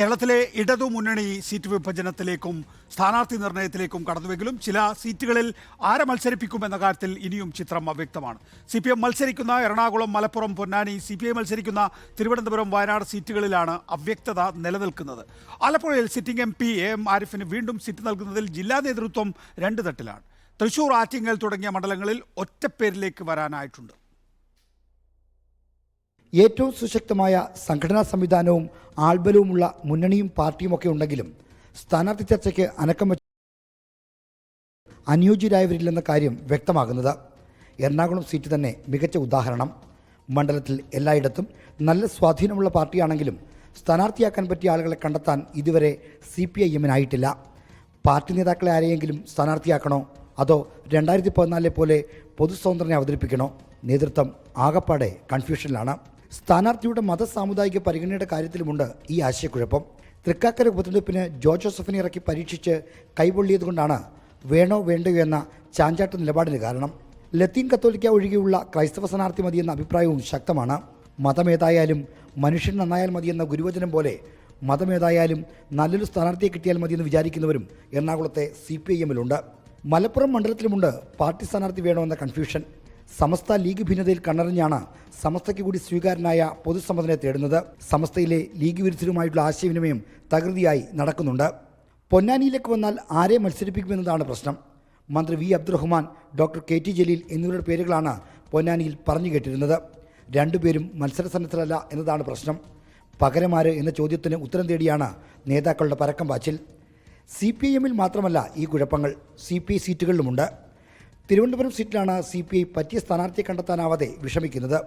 കേരളത്തിലെ ഇടതു മുന്നണി സീറ്റ് വിഭജനത്തിലേക്കും സ്ഥാനാർത്ഥി നിർണയത്തിലേക്കും കടന്നുവെങ്കിലും ചില സീറ്റുകളിൽ ആരെ മത്സരിപ്പിക്കുമെന്ന കാര്യത്തിൽ ഇനിയും ചിത്രം അവ്യക്തമാണ്. സി പി എം മത്സരിക്കുന്ന Ernakulam Malappuram Ponnani C P I മത്സരിക്കുന്ന തിരുവനന്തപുരം വയനാട് സീറ്റുകളിലാണ് അവ്യക്തത നിലനിൽക്കുന്നത്. ആലപ്പുഴയിൽ sitting M P A M ആരിഫിന് വീണ്ടും സീറ്റ് നൽകുന്നതിൽ ജില്ലാ നേതൃത്വം രണ്ട് തട്ടിലാണ്. തൃശൂർ ആറ്റിങ്ങൽ തുടങ്ങിയ മണ്ഡലങ്ങളിൽ ഒറ്റപ്പേരിലേക്ക് വരാനായിട്ടുണ്ട്. ഏറ്റവും സുശക്തമായ സംഘടനാ സംവിധാനവും ആൾബലവുമുള്ള മുന്നണിയും പാർട്ടിയുമൊക്കെ ഉണ്ടെങ്കിലും സ്ഥാനാർത്ഥി ചർച്ചയ്ക്ക് അനക്കം വെച്ച അനുയോജ്യരായവരില്ലെന്ന കാര്യം വ്യക്തമാകുന്നത്. എറണാകുളം സീറ്റ് തന്നെ മികച്ച ഉദാഹരണം. മണ്ഡലത്തിൽ എല്ലായിടത്തും നല്ല സ്വാധീനമുള്ള പാർട്ടിയാണെങ്കിലും സ്ഥാനാർത്ഥിയാക്കാൻ പറ്റിയ ആളുകളെ കണ്ടെത്താൻ ഇതുവരെ സി പി ഐ എമ്മിനായിട്ടില്ല. പാർട്ടി നേതാക്കളെ ആരെയെങ്കിലും സ്ഥാനാർത്ഥിയാക്കണോ? അതോ രണ്ടായിരത്തി പതിനാലിലെ പോലെ പൊതുസ്വതന്ത്രനെ അവതരിപ്പിക്കണോ? നേതൃത്വം ആകപ്പാടെ കൺഫ്യൂഷനിലാണ്. സ്ഥാനാർത്ഥിയുടെ മത സാമുദായിക പരിഗണനയുടെ കാര്യത്തിലുമുണ്ട് ഈ ആശയക്കുഴപ്പം. തൃക്കാക്കര ഉപതെരഞ്ഞെടുപ്പിന് ജോ ജോസഫിനെ ഇറക്കി പരീക്ഷിച്ച് കൈപൊള്ളിയതുകൊണ്ടാണ് വേണോ വേണ്ടയോ എന്ന ചാഞ്ചാട്ട നിലപാടിന് കാരണം. ലത്തീൻ കത്തോലിക്ക ഒഴികെയുള്ള ക്രൈസ്തവ സ്ഥാനാർത്ഥി മതിയെന്ന അഭിപ്രായവും ശക്തമാണ്. മതമേതായാലും മനുഷ്യൻ നന്നായാൽ മതിയെന്ന ഗുരുവചനം പോലെ മതമേതായാലും നല്ലൊരു സ്ഥാനാർത്ഥിയെ കിട്ടിയാൽ മതിയെന്ന് വിചാരിക്കുന്നവരും എറണാകുളത്തെ സി പി ഐ എമ്മിലുണ്ട്. മലപ്പുറം മണ്ഡലത്തിലുമുണ്ട് പാർട്ടി സ്ഥാനാർത്ഥി വേണമെന്ന കൺഫ്യൂഷൻ സമസ്ത ലീഗ് ഭിന്നതയിൽ കണ്ണറിഞ്ഞാണ് സമസ്തയ്ക്ക് കൂടി സ്വീകാരനായ പൊതുസമ്മതനെ തേടുന്നത്. സമസ്തയിലെ ലീഗ് വിരുദ്ധരുമായിട്ടുള്ള ആശയവിനിമയം തകൃതിയായി നടക്കുന്നുണ്ട്. പൊന്നാനിയിലേക്ക് വന്നാൽ ആരെ മത്സരിപ്പിക്കുമെന്നതാണ് പ്രശ്നം. മന്ത്രി V. Abdurahman doctor K. T. Jaleel എന്നിവരുടെ പേരുകളാണ് പൊന്നാനിയിൽ പറഞ്ഞു കേട്ടിരുന്നത്. രണ്ടുപേരും മത്സരസന്നദ്ധരല്ല എന്നതാണ് പ്രശ്നം. പകരമാര് എന്ന ചോദ്യത്തിന് ഉത്തരം തേടിയാണ് നേതാക്കളുടെ പരക്കം പാച്ചിൽ. സി പി ഐ എമ്മിൽ മാത്രമല്ല ഈ കുഴപ്പങ്ങൾ. സി പി ഐ സീറ്റുകളിലുമുണ്ട്. തിരുവനന്തപുരം സീറ്റിലാണ് സി പി ഐ പറ്റിയ സ്ഥാനാർത്ഥിയെ കണ്ടെത്താനാവാതെ വിഷമിക്കുന്നത്.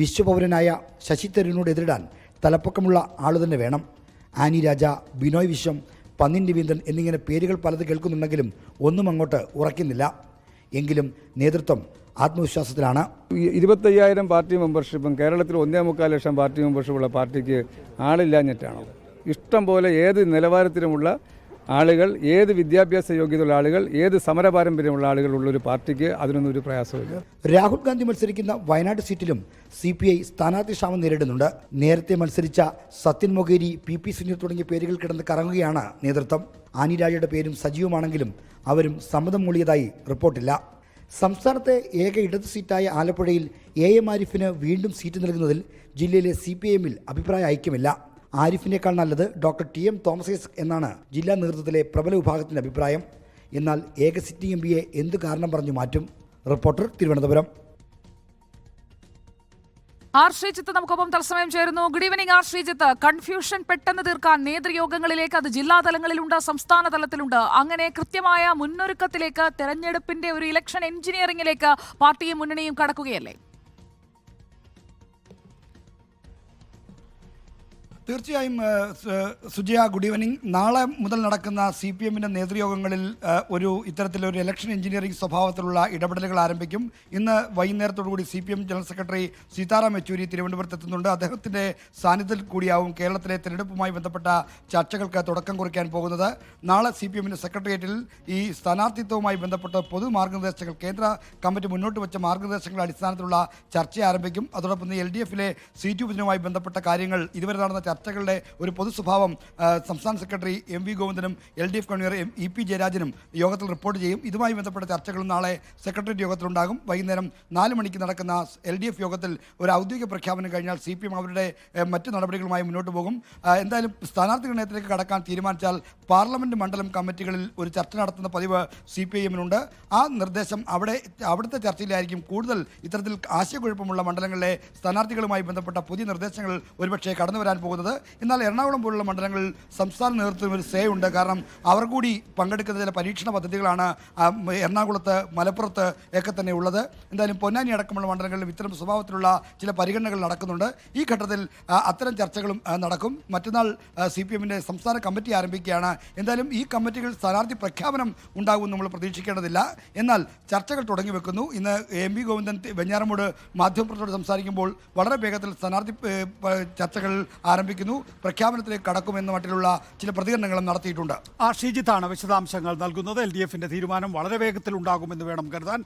വിശ്വപൗരനായ ശശി തരൂരിനോട് എതിരിടാൻ തലപ്പൊക്കമുള്ള ആളു തന്നെ വേണം. ആനി രാജ ബിനോയ് വിശ്വം പന്നിൻ രവീന്ദ്രൻ എന്നിങ്ങനെ പേരുകൾ പലത് കേൾക്കുന്നുണ്ടെങ്കിലും ഒന്നും അങ്ങോട്ട് ഉറക്കുന്നില്ല എങ്കിലും നേതൃത്വം ആത്മവിശ്വാസത്തിലാണ്. ഇരുപത്തയ്യായിരം പാർട്ടി മെമ്പർഷിപ്പും കേരളത്തിൽ ഒന്നേ മുക്കാൽ ലക്ഷം പാർട്ടി മെമ്പർഷിപ്പുള്ള പാർട്ടിക്ക് ആളില്ലാഞ്ഞിട്ടാണോ? ഇഷ്ടം പോലെ ഏത് നിലവാരത്തിലുമുള്ള ആളുകൾ ഏത് വിദ്യാഭ്യാസ യോഗ്യതയുള്ള ആളുകൾ ഏത് സമര പാരമ്പര്യമുള്ള ആളുകൾ ഉള്ളൊരു പാർട്ടിക്ക് അതിനൊന്നും ഒരു പ്രയാസമില്ല രാഹുൽ ഗാന്ധി മത്സരിക്കുന്ന വയനാട് സീറ്റിലും സി പി ഐ സ്ഥാനാർത്ഥി ക്ഷാമം നേരിടുന്നുണ്ട്. നേരത്തെ മത്സരിച്ച സത്യൻ മൊഗേരി പി പി സുനീർ തുടങ്ങിയ പേരുകൾ കിടന്ന് കറങ്ങുകയാണ് നേതൃത്വം. ആനിരാജയുടെ പേരും സജീവമാണെങ്കിലും അവരും സമ്മതം മൂളിയതായി റിപ്പോർട്ടില്ല. സംസ്ഥാനത്തെ ഏക ഇടത് സീറ്റായ ആലപ്പുഴയിൽ എ എം ആരിഫിന് വീണ്ടും സീറ്റ് നൽകുന്നതിൽ ജില്ലയിലെ സി പി എമ്മിൽ അഭിപ്രായ ഐക്യമില്ല. ആരിഫിനേക്കാൾ നല്ലത് ഡോക്ടർ ടി എം തോമസേസ് എന്നാണ് ജില്ലാ നേതൃത്വത്തിലെ പ്രബല വിഭാഗത്തിന്റെ അഭിപ്രായം. എന്നാൽ ഏക സിറ്റിംഗ് എം പിയെ എന്ത് കാരണം പറഞ്ഞു മാറ്റും? റിപ്പോർട്ടർ തിരുവനന്തപുരം. ആർ ശ്രീജിത്ത് നമുക്കൊപ്പം തത്സമയം ചേരുന്നു. Good evening R Sreejith confusion പെട്ടെന്ന് തീർക്കാൻ നേതൃയോഗങ്ങളിലേക്ക് അത് ജില്ലാ തലങ്ങളിലുണ്ട് സംസ്ഥാന തലത്തിലുണ്ട്. അങ്ങനെ കൃത്യമായ മുന്നൊരുക്കത്തിലേക്ക് തെരഞ്ഞെടുപ്പിന്റെ ഒരു ഇലക്ഷൻ എഞ്ചിനീയറിംഗിലേക്ക് പാർട്ടിയും മുന്നണിയും കടക്കുകയല്ലേ? തീർച്ചയായും സുജയ ഗുഡ് ഈവനിങ് നാളെ മുതൽ നടക്കുന്ന സി പി എമ്മിന്റെ നേതൃയോഗങ്ങളിൽ ഒരു ഇത്തരത്തിലൊരു ഇലക്ഷൻ എഞ്ചിനീയറിംഗ് സ്വഭാവത്തിലുള്ള ഇടപെടലുകൾ ആരംഭിക്കും. ഇന്ന് വൈകുന്നേരത്തോടുകൂടി C P M general secretary Sitaram Yechury തിരുവനന്തപുരത്ത് എത്തുന്നുണ്ട്. അദ്ദേഹത്തിന്റെ സാന്നിധ്യത്തിൽ കൂടിയാവും കേരളത്തിലെ തിരഞ്ഞെടുപ്പുമായി ബന്ധപ്പെട്ട ചർച്ചകൾക്ക് തുടക്കം കുറിക്കാൻ പോകുന്നത്. നാളെ സി പി എമ്മിന്റെ സെക്രട്ടേറിയറ്റിൽ ഈ സ്ഥാനാർത്ഥിത്വവുമായി ബന്ധപ്പെട്ട പൊതു മാർഗനിർദ്ദേശങ്ങൾ കേന്ദ്ര കമ്മിറ്റി മുന്നോട്ട് വെച്ച മാർഗനിർദ്ദേശങ്ങളുടെ അടിസ്ഥാനത്തിലുള്ള ചർച്ച ആരംഭിക്കും. അതോടൊപ്പം എൽ ഡി എഫിലെ സീറ്റ് വിഭജനവുമായി ബന്ധപ്പെട്ട കാര്യങ്ങൾ ഇതുവരെ നടന്ന ചർച്ചകളുടെ ഒരു പൊതു സ്വഭാവം സംസ്ഥാന secretary M V ഗോവിന്ദനും L D F convenor M E P ജയരാജനും യോഗത്തിൽ റിപ്പോർട്ട് ചെയ്യും. ഇതുമായി ബന്ധപ്പെട്ട ചർച്ചകളും നാളെ സെക്രട്ടേറിയറ്റ് യോഗത്തിലുണ്ടാകും. വൈകുന്നേരം നാല് മണിക്ക് നടക്കുന്ന എൽ ഡി എഫ് യോഗത്തിൽ ഒരു ഔദ്യോഗിക പ്രഖ്യാപനം കഴിഞ്ഞാൽ സി പി എം അവരുടെ മറ്റ് നടപടികളുമായി മുന്നോട്ട് പോകും. എന്തായാലും സ്ഥാനാർത്ഥി നിർണയത്തിലേക്ക് കടക്കാൻ തീരുമാനിച്ചാൽ പാർലമെന്റ് മണ്ഡലം കമ്മിറ്റികളിൽ ഒരു ചർച്ച നടത്തുന്ന പതിവ് സി പി എമ്മിനുണ്ട് ആ നിർദ്ദേശം അവിടെ അവിടുത്തെ ചർച്ചയിലായിരിക്കും കൂടുതൽ ഇത്തരത്തിൽ ആശയക്കുഴപ്പമുള്ള മണ്ഡലങ്ങളിലെ സ്ഥാനാർത്ഥികളുമായി ബന്ധപ്പെട്ട പുതിയ നിർദ്ദേശങ്ങൾ ഒരുപക്ഷെ കടന്നു വരാൻ പോകുന്നത് എന്നാൽ എറണാകുളം പോലുള്ള മണ്ഡലങ്ങളിൽ സംസ്ഥാന നേതൃത്വത്തിന് ഒരു സേ ഉണ്ട്. കാരണം അവർ കൂടി പങ്കെടുക്കുന്ന ചില പരീക്ഷണ പദ്ധതികളാണ് എറണാകുളത്ത് മലപ്പുറത്ത് ഒക്കെ തന്നെ ഉള്ളത്. എന്തായാലും പൊന്നാനി അടക്കമുള്ള മണ്ഡലങ്ങളിൽ ഇത്തരം സ്വഭാവത്തിലുള്ള ചില പരിഗണനകൾ നടക്കുന്നുണ്ട്. ഈ ഘട്ടത്തിൽ അത്തരം ചർച്ചകളും നടക്കും. മറ്റന്നാൾ സി പി എമ്മിന്റെ സംസ്ഥാന കമ്മിറ്റി ആരംഭിക്കുകയാണ്. എന്തായാലും ഈ കമ്മിറ്റികൾ സ്ഥാനാർത്ഥി പ്രഖ്യാപനം ഉണ്ടാകും നമ്മൾ പ്രതീക്ഷിക്കേണ്ടതില്ല. എന്നാൽ ചർച്ചകൾ തുടങ്ങി വെക്കുന്നു. ഇന്ന് എം വി ഗോവിന്ദൻ വെഞ്ഞാറമൂട് മാധ്യമപ്രവർത്തകരോട് സംസാരിക്കുമ്പോൾ വളരെ വേഗത്തിൽ സ്ഥാനാർത്ഥി ചർച്ചകൾ ചർച്ചകൾ ആരംഭിക്കുന്നു പ്രഖ്യാപനത്തിലേക്ക് കടക്കുമെന്ന മട്ടിലുള്ള ചില പ്രതികരണങ്ങളും നടത്തിയിട്ടുണ്ട്. ആ ഷീജിത്താണ് വിശദാംശങ്ങൾ നൽകുന്നത്. എൽ ഡി എഫിന്റെ തീരുമാനം വളരെ വേഗത്തിൽ ഉണ്ടാകുമെന്ന് വേണം കരുതാൻ.